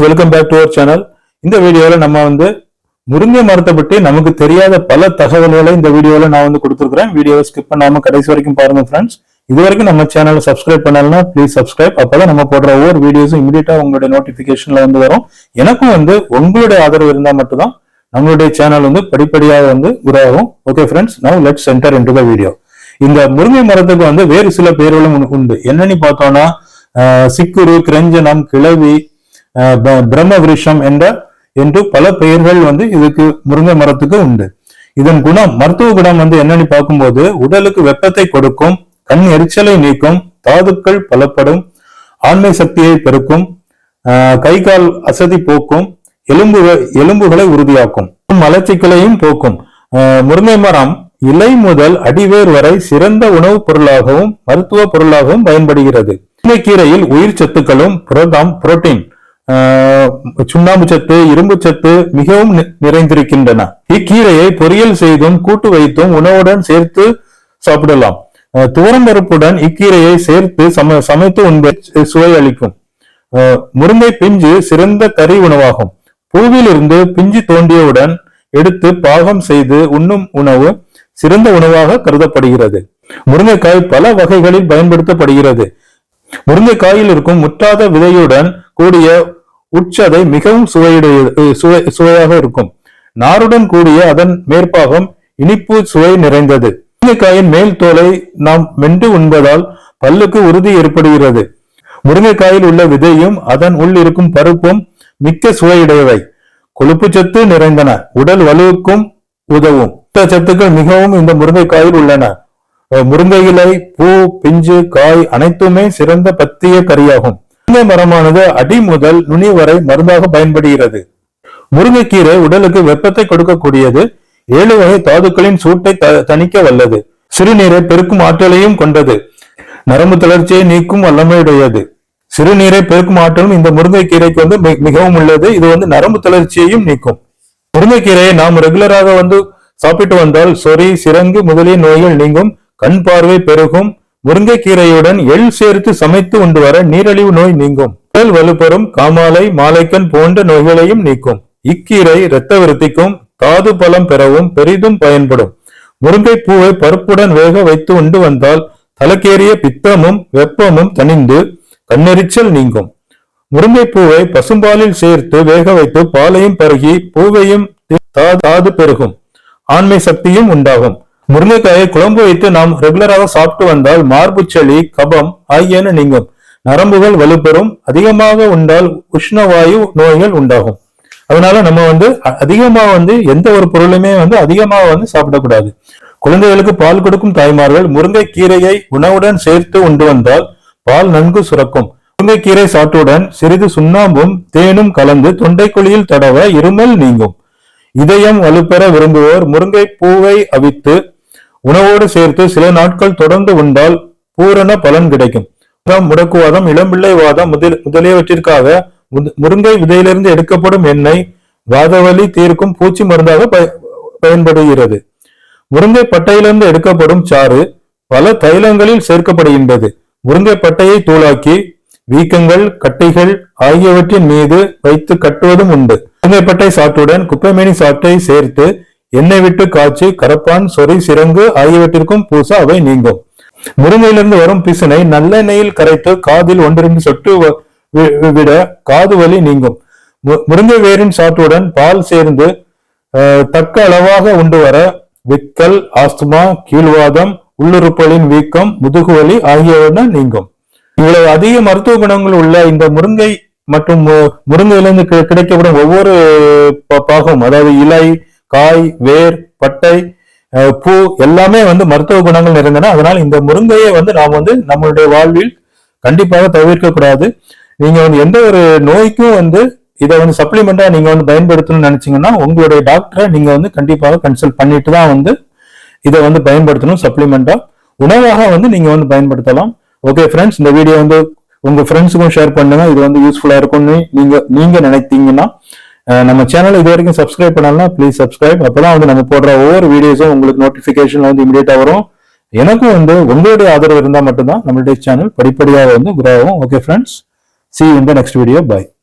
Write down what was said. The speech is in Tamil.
Friends welcome back to our channel இந்த வீடியோவில் நம்ம வந்து முருங்கை மரத்தை பற்றி நமக்கு தெரியாத பல தகவல்களை இந்த வீடியோவில் நான் வந்து கொடுத்துருக்குறேன். வீடியோவை ஸ்கிப் பண்ணாமல் கடைசி வரைக்கும் பாருங்க ஃப்ரெண்ட்ஸ் இது வரைக்கும் நம்ம சேனலை சப்ஸ்கிரைப் பண்ணலன்னா ப்ளீஸ் சப்ஸ்கிரைப் அப்பதான் நம்ம போடுற ஒவ்வொரு வீடியோஸும் இமீடியட்டாக உங்களுடைய நோட்டிஃபிகேஷனில் வந்து வரும். எனக்கும் வந்து உங்களுடைய ஆதரவு இருந்தால் மட்டும்தான் நம்மளுடைய சேனல் வந்து படிப்படியாக வந்து உருவாகும். Okay friends now let's enter into the video இந்த முருங்கை மரத்துக்கு வந்து வேறு சில பெயர்களும் உண்டு- உண்டு என்னன்னு பார்த்தோம்னா சிக்குரு கிரஞ்சனம் கிளவி பிரம்ம விருஷம் என்ற என்று பல பெயர்கள் வந்து இதுக்கு முருங்கை மரத்துக்கு உண்டு. இதன் குணம் மருத்துவ குணம் வந்து என்னன்னு பார்க்கும்போது உடலுக்கு வெப்பத்தை கொடுக்கும் கண் எரிச்சலை நீக்கும் தாதுக்கள் பலப்படும் ஆண்மை சக்தியை பெருக்கும் ஆஹ், கை கால் அசதி போக்கும் எலும்பு எலும்புகளை உறுதியாக்கும் மலச்சிக்கலையும் போக்கும். ஆஹ், முருங்கை மரம் இலை முதல் அடிவேர் வரை சிறந்த உணவுப் பொருளாகவும் மருத்துவ பொருளாகவும் பயன்படுகிறது. கீரையில் உயிர் சத்துக்களும் புரதம் புரோட்டீன் சுண்ணாம்பு சத்து இரும்பு சத்து மிகவும் நிறைந்திருக்கின்றன. இக்கீரையை பொரியல் செய்தும் கூட்டு வைத்தும் உணவுடன் சேர்த்து சாப்பிடலாம். துவரம்பருப்புடன் இக்கீரையை சேர்த்து சம சமைத்து உண்பது சுவை அளிக்கும். முருங்கை பிஞ்சு சிறந்த கறி உணவாகும். பூவிலிருந்து பிஞ்சு தோண்டியவுடன் எடுத்து பாகம் செய்து உண்ணும் உணவு சிறந்த உணவாக கருதப்படுகிறது. முருங்கைக்காய் பல வகைகளில் பயன்படுத்தப்படுகிறது. முருங்கைக்காயில் இருக்கும் முற்றாத விதையுடன் கூடிய உட்சதை மிகவும் சுவையுடைய சுவை சுவையாக இருக்கும். நாருடன் கூடிய அதன் மேற்பாகம் இனிப்பு சுவை நிறைந்தது. முருங்கைக்காயின் மேல் தோலை நாம் மென்று உண்பதால் பல்லுக்கு உறுதி ஏற்படுகிறது. முருங்கைக்காயில் உள்ள விதையும் அதன் உள் இருக்கும் பருப்பும் மிக்க சுவையுடையவை. கொழுப்பு சத்து நிறைந்தன. உடல் வலுவுக்கும் உதவும். சத்துக்கள் மிகவும் இந்த முருங்கைக்காயில் உள்ளன. முருங்கை இலை பூ பிஞ்சு காய் அனைத்துமே சிறந்த பத்திய கறியாகும். முருங்கை மரமானது அடி முதல் நுனி வரை மருந்தாக பயன்படுகிறது. முருங்கைக்கீரை உடலுக்கு வெப்பத்தை கொடுக்கக்கூடியது. ஏழு வகை தாதுக்களின் சூட்டை தணிக்க வல்லது. சிறுநீரை பெருக்கும் ஆற்றலையும் கொண்டது. நரம்பு தளர்ச்சியை நீக்கும் வல்லமையுடையது. சிறுநீரை பெருக்கும் ஆற்றலும் இந்த முருங்கைக்கீரைக்கு வந்து மிகவும் உள்ளது. இது வந்து நரம்பு தளர்ச்சியையும் நீக்கும். முருங்கைக்கீரையை நாம் ரெகுலராக வந்து சாப்பிட்டு வந்தால் சொறி சிரங்கு முதலிய நோய்கள் நீங்கும். கண் பார்வை பெருகும். முருங்கைக்கீரையுடன் எள் சேர்த்து சமைத்து உண்டு வர நீரழிவு நோய் நீங்கும். உடல் வலுப்பெறும் காமாலை மாலைக்கண் போன்ற நோய்களையும் நீக்கும். இக்கீரை இரத்த விருத்திக்கும் தாது பலம் பெறவும் பெரிதும் பயன்படும். முருங்கை பூவை பருப்புடன் வேக வைத்து உண்டு வந்தால் தலக்கேறிய பித்தமும் வெப்பமும் தணிந்து கண்ணெரிச்சல் நீங்கும். முருங்கை பூவை பசும்பாலில் சேர்த்து வேக வைத்து பாலையும் பருகி பூவையும் தாது பெருகும். ஆண்மை சக்தியும் உண்டாகும். முருங்கைக்காயை குழம்பு வைத்து நாம் ரெகுலராக சாப்பிட்டு வந்தால் மார்பு சளி கபம் ஆகியன நீங்கும். நரம்புகள் வலுப்பெறும். அதிகமாக உண்டால் உஷ்ணவாயு நோய்கள் உண்டாகும். அதனால நம்ம வந்து அதிகமா வந்து எந்த ஒரு பொருளுமே வந்து அதிகமாக வந்து சாப்பிடக்கூடாது. குழந்தைகளுக்கு பால் கொடுக்கும் தாய்மார்கள் முருங்கை கீரையை உணவுடன் சேர்த்து உண்டு வந்தால் பால் நன்கு சுரக்கும். முருங்கைக்கீரை சாற்றுடன் சிறிது சுண்ணாம்பும் தேனும் கலந்து தொண்டைக்குழியில் தடவ இருமல் நீங்கும். இதயம் வலுப்பெற விரும்புவோர் முருங்கை பூவை அவித்து உணவோடு சேர்த்து சில நாட்கள் தொடர்ந்து உண்டால் பூரண பலன் கிடைக்கும். முடக்குவாதம் இளம்பிள்ளை வாதம் முதல் முதலியவற்றிற்காக முருங்கை விதையிலிருந்து எடுக்கப்படும் எண்ணெய் வாதவலி தீர்க்கும் பூச்சி மருந்தாக பய- பயன்படுகிறது. முருங்கை பட்டையிலிருந்து எடுக்கப்படும் சாறு பல தைலங்களில் சேர்க்கப்படுகின்றது. முருங்கை பட்டையை தூளாக்கி வீக்கங்கள் கட்டிகள் ஆகியவற்றின் மீது வைத்து கட்டுவதும் உண்டு. முருங்கைப்பட்டை சாற்றுடன் குப்பைமேனி சாற்றை சேர்த்து எண்ணெய் விட்டு காய்ச்சி கரப்பான் சொறி சிறங்கு ஆகியவற்றிற்கும் பூச அவை நீங்கும். முருங்கையிலிருந்து வரும் பிசினை நல்லெண்ணெயில் கரைத்து காதில் ஒன்றிரண்டு சொட்டு வ- வி- விட காது வலி நீங்கும். முருங்கை வேரின் சாற்றுடன் பால் சேர்ந்து அஹ், தக்க அளவாக உண்டு வர விக்கல் ஆஸ்துமா கீழ்வாதம் உள்ளுறுப்புகளின் வீக்கம் முதுகுவலி ஆகியவன நீங்கும். இவ்வளவு அதிக மருத்துவ குணங்கள் உள்ள இந்த முருங்கை மற்றும் முருங்கையிலிருந்து கிடைக்கப்படும் ஒவ்வொரு பாகம் அதாவது இலை காய் வேர் பட்டை பூ எல்லாமே வந்து மருத்துவ குணங்கள் நிறைந்தன. அதனால் இந்த முருங்கையை வந்து நாம் வந்து நம்மளுடைய வாழ்வில் கண்டிப்பாக தவிர்க்க கூடாது. நீங்க வந்து எந்த ஒரு நோய்க்கும் வந்து இதை வந்து சப்ளிமெண்டா நீங்க வந்து பயன்படுத்தணும்னு நினைச்சீங்கன்னா உங்களுடைய டாக்டரை நீங்க வந்து கண்டிப்பாக கன்சல்ட் பண்ணிட்டு தான் வந்து இதை வந்து பயன்படுத்தணும் சப்ளிமெண்டா உணவாக வந்து நீங்க வந்து பயன்படுத்தலாம். ஓகே ஃப்ரெண்ட்ஸ் இந்த வீடியோ வந்து உங்க ஃப்ரெண்ட்ஸுக்கும் ஷேர் பண்ணுங்க. இது வந்து யூஸ்ஃபுல்லா இருக்கும்னு நீங்க நீங்க நினைத்தீங்கன்னா நம்ம சேனல் இது வரைக்கும் சப்ஸ்கிரைப் பண்ணலாம் ப்ளீஸ் சப்ஸ்கிரைப் அப்பதான் வந்து நம்ம போடுற ஒவ்வொரு வீடியோஸும் உங்களுக்கு நோட்டிபிகேஷன் வந்து இமீடியட்டா வரும். எனக்கும் வந்து உங்களுடைய ஆதரவு இருந்தால் மட்டும்தான் நம்மளுடைய சேனல் படிப்படியாக வந்து grow ஆகும். ஓகே ஃப்ரெண்ட்ஸ் சி இந்த நெக்ஸ்ட் வீடியோ next